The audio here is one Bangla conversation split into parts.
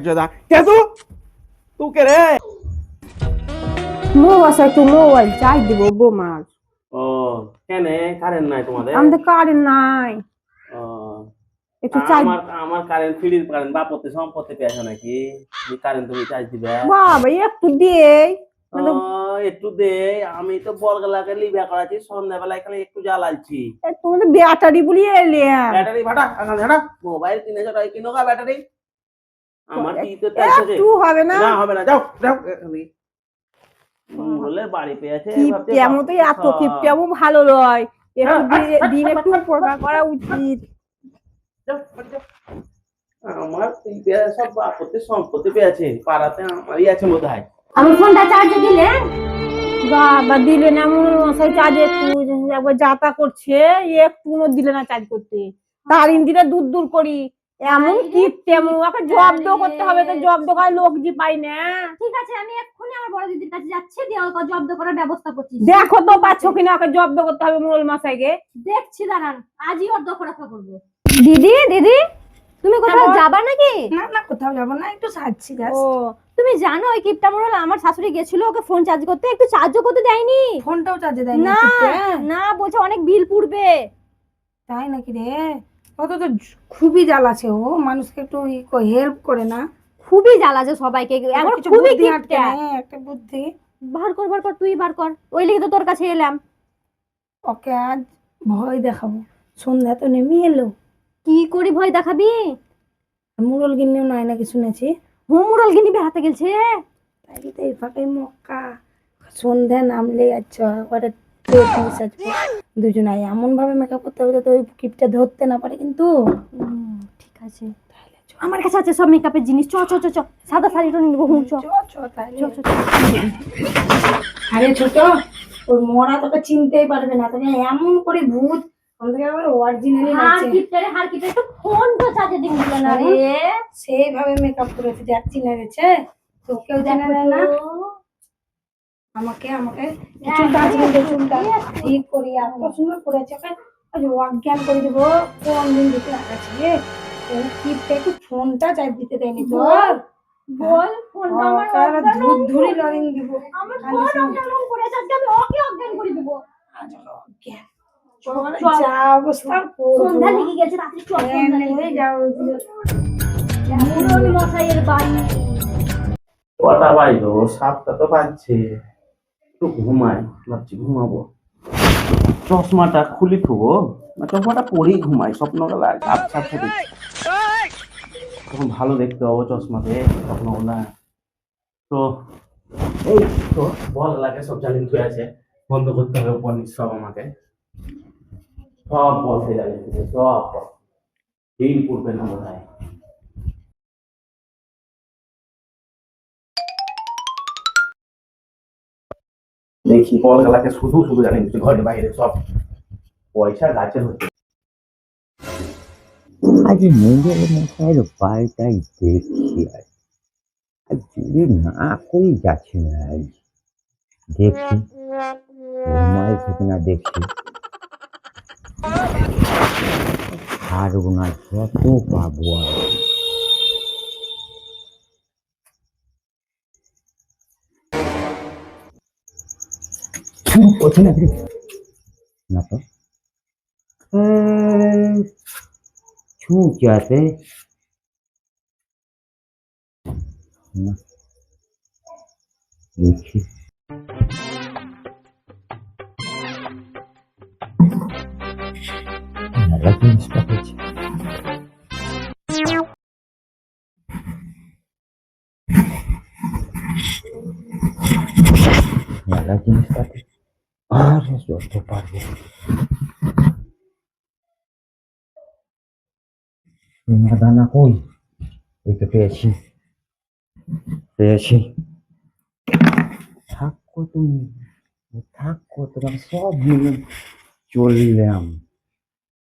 হাজদা কে তু তু কে রে? মো বাসায় একটু মোবাইল চার্জ দিব বোমার ও কেন? কারেন্ট নাই তোমাদের? আমাদের কারেন্ট নাই। ও একটু চার্জ আমার আমার কারেন্ট ফ্রির কারেন্ট বাপতে সম্পত্তি পেয়েছ নাকি? যে কারেন্ট তুমি চার্জ দিবে। বাবা একটু দিয়ে একটু দে আমি তো বলগুলাকে লিভা করাছি সন্ধ্যাবেলায় খালি একটু জ্বালাচ্ছি। তোমাদের ব্যাটারি বলি এলে। ব্যাটারি ভাটা মোবাইল কিনেছো তাই কিনো ব্যাটারি আমার কি তো চাইছে একটু হবে না? না হবে না। যাও যাও। এখানে মোড়লের বাড়ি পেয়েছে ভাবছি কিপটামো তো এত। কিপটামো ভালো একটু হ্যাঁ, দিন একটু করা উচিত। যাও, বাড়ি যাও। আমার পেয়ে সব সম্পত্তি পেয়েছে। পাড়াতে আমারই আছে বোধ হয় ফোনটা চার্জে দিলে? বাবা দিলে না মনে মশাই চার্জ একটু একবার যাতা করছে একটু দিলে না চার্জ করতে। তার ইন্দিরা দূর দূর করি। এমন কিপটেমো ওকে জব্দ করতে হবে তো জব্দ করার লোক জি পাই না। ঠিক আছে আমি এক্ষুনি আমার বড় দিদির কাছে যাচ্ছি দিয়ে ওকে জব্দ করার ব্যবস্থা করছি। দেখো তো পাচ্ছ কিনা ওকে জব্দ করতে হবে মশাইকে। দেখছি দাঁড়ান আজই ওর করব। দিদি দিদি তুমি কোথাও বল। যাবা নাকি? না না কোথাও যাব না একটু সাজছি গাছ ও তুমি জানো ওই কিপটা মোড়ল আমার শাশুড়ি গেছিল ওকে ফোন চার্জ করতে একটু চার্জও করতে দেয়নি। ফোনটাও চার্জে দেয় না না না বলছে অনেক বিল পুড়বে। তাই নাকি রে? কত তো খুবই জ্বাল আছে ও। মানুষকে একটু হেল্প করে না। খুবই জ্বালা যে সবাইকে। এখন খুবই নেয়, একটা বুদ্ধি। বার কর বার কর তুই বার কর। ওই লিগে তো তোর কাছে এলাম। ওকে আজ ভয় দেখাবো। সন্ধ্যা তো নেমে এলো। কি করি ভয় দেখাবি? মুরল গিন্নিও নাই নাকি শুনেছি হোমরল গিনি বেড়াতে গেছে তাই তো এই ফাঁকাই মক্কা। সন্ধ্যা নামলে আচ্ছা ওটা দুজনাই এমন ভাবে মেকআপ করতে হবে যাতে ওই কিপটা ধরতে না পারে কিন্তু। ঠিক আছে। আমার কাছে আছে সব মেকআপের জিনিস। চ চ চ চ সাদা শাড়িটা নিবো হুম চ। চ। আরে ছোট ওই মরা তোকে চিনতেই পারবে না। তোকে এমন করে ভূত আমাদের আবার অরিজিনালি হার কিপটারে হার কিপটারে তো ফোন তো চার্জে দিন দিল না রে সেইভাবে মেকআপ করেছে দেখ চিনে গেছে তোকেও জানা যায় না। আমাকে আমাকে চুলটা আজকে চুলটা ঠিক করি এত সুন্দর করেছে আজ অজ্ঞান করে দেবো কোন দিন দিতে রাখাচ্ছি রে। ওই কিপটা একটু ফোনটা চাই দিতে দেয়নি তো। বল। ফোনটা আমার তার দুধ ধরে। লরিং দিব। আমার ফোন। অজ্ঞান পড়েছে আজকে আমি ওকে অজ্ঞান করে দেবো। আজ অজ্ঞান। যা অবস্থা সন্ধ্যা লেগে গেছে তাড়াতাড়ি চল সন্ধ্যা লেগে যাও মশাইয়ের বাড়ি। কটা বাজলো? সাতটা তো বাজছে। একটু ঘুমাই, ভাবছি ঘুমাবো। চশমাটা খুলি থুবো না চশমাটা পরেই ঘুমাই আচ্ছা আচ্ছা দেখছি। তখন ভালো দেখতে পাবো চশমাতে স্বপ্নগুলা তো, এই তো, বল লাগে, সব জ্বালিয়ে ধুয়ে আছে, বন্ধ করতে হবে উপর সব আমাকে। সব বলতে জ্বালিয়ে সব দিন পূর্বে না বোধ হয় দেখি কলকাতাকে শুধু শুধু জানি দিচ্ছে বাইরে সব পয়সা গাছে হচ্ছে আজ মোগল মশাইয়ের বাড়িটাই দেখছি আজ। আজ যদি না করেই যাচ্ছে না আজ। দেখছি ঘুমায় থেকে না দেখছি। ছাড়বো না, যত পাবো আর কঠিন আছে না তো શું કહેવાશે દેખી લગ્ન સ્ટોપેજ আর যত পারব দানা কই এই তো পেয়েছি পেয়েছি থাকো তুমি থাকো তোমার সব মিলে চললাম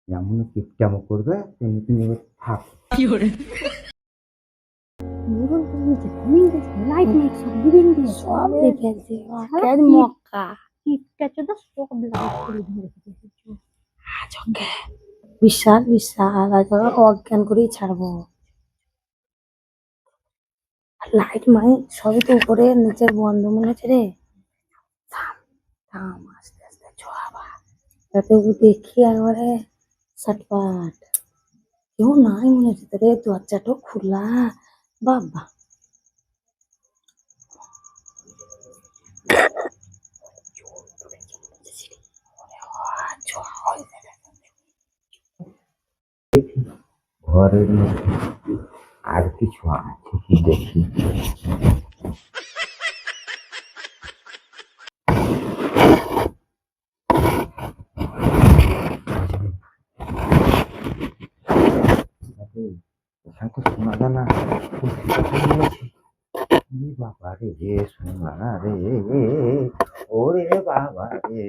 যেমন কিপটামো করবে তেমনি তুমি থাক মুরল গিয়েছে লাইট সব দেখে মক্কা ধরে রেখেছে আজ বিশাল বিশাল। অজ্ঞান করেই ছাড়বো। লাইট মাই সবই তো উপরে, নিচের বন্ধ মনে হচ্ছে রে। থাম থাম, আস্তে আস্তে যাতে ও দেখি একবারে সাটপাট কেউ নাই মনে হচ্ছে রে, দরজাটা খোলা। বাবা। ঘরের মধ্যে আর কিছু আছে কি দেখি? আরে, এখানে তো শোনা যায় না। ই বাবা রে শোনা রে ওরে বাবা রে।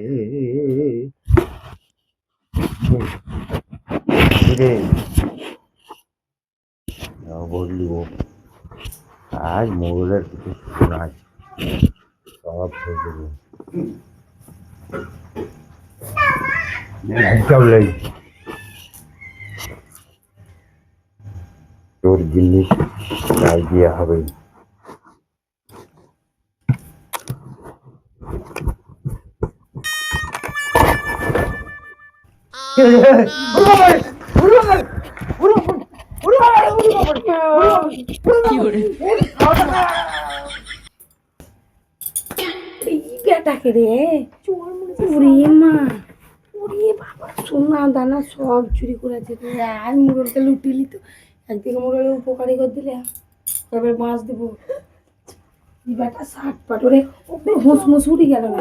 রে? বললি ও আজ মোগলের কিছু শোনা আছে সব হয়ে যাবে একদম নেই তোর জিনিস গাই দিয়ে হবে এই বেটাকে রে। ওরে মা। ওরে বাবা সোনা দানা সব চুরি করেছে রে। আর মুরলকে লুটিলি তো একদিকে মুরলে উপকারী করে দিলে। এবার বাঁশ দেবো। বেটা ষাট পাট। ওরে ওপরে হুঁস মুস উড়ে গেল না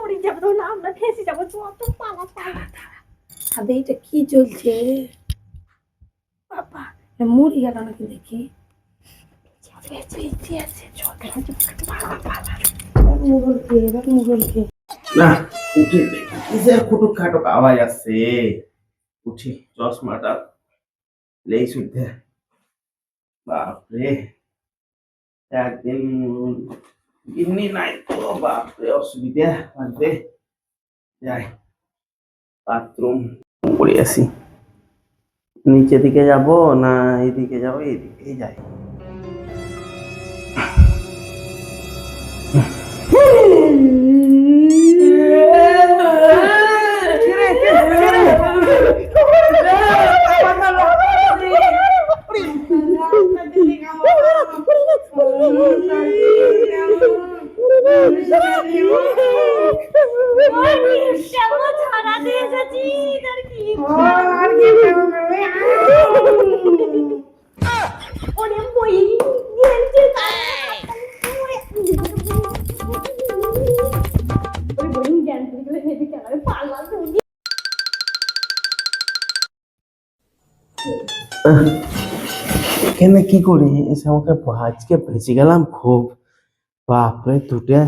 মরে যাব না আমরা ফেসে যাব। চত পালা পালা আদে এটা কি চলছে? বাবা মরে গেল নাকি দেখি বেঁচে আছে চল পালা পালা মুরলকে এবার মুরলকে আওয়াজ উঠি, চশমাটা বাপরে, একদিন গিন্নি নাই তো, বাপরে যাই, বাথরুম আসি নিচে দিকে যাব না এদিকে যাব এইদিকেই যাই। ওরে এখানে কি করি? এসে আমাকে আজকে বেঁচে গেলাম খুব। বাপরে, দুটে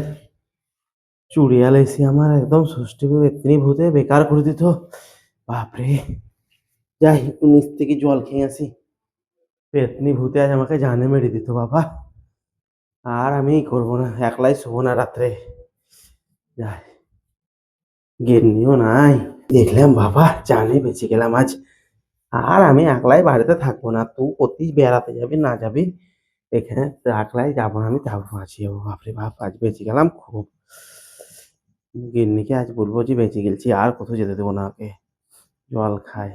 চুড়িয়াল এসে আমার একদম ষষ্ঠী এতনি ভূতে বেকার করে দিত। বাপরে। যাই নিচ থেকে জল খেয়ে আসি পেতনি ভূতে আজ আমাকে জানে মেরে দিত বাবা আর আমি করব না একলাই শোবো না রাত্রে যাই গেননিও নাই দেখলাম বাবা জানে বেঁচে গেলাম আজ আর আমি একলাই বাড়িতে থাকব না তুই কোথায় বেড়াতে যাবি না যাবি এখানে একলাই যাব আমি যাব আছি যাব বাপরে বাপ আজ বেঁচে গেলাম খুব গিন্নিকে আজ বলব যে বেঁচে গেছি আর কোথাও যেতে দেবো না ওকে জল খায়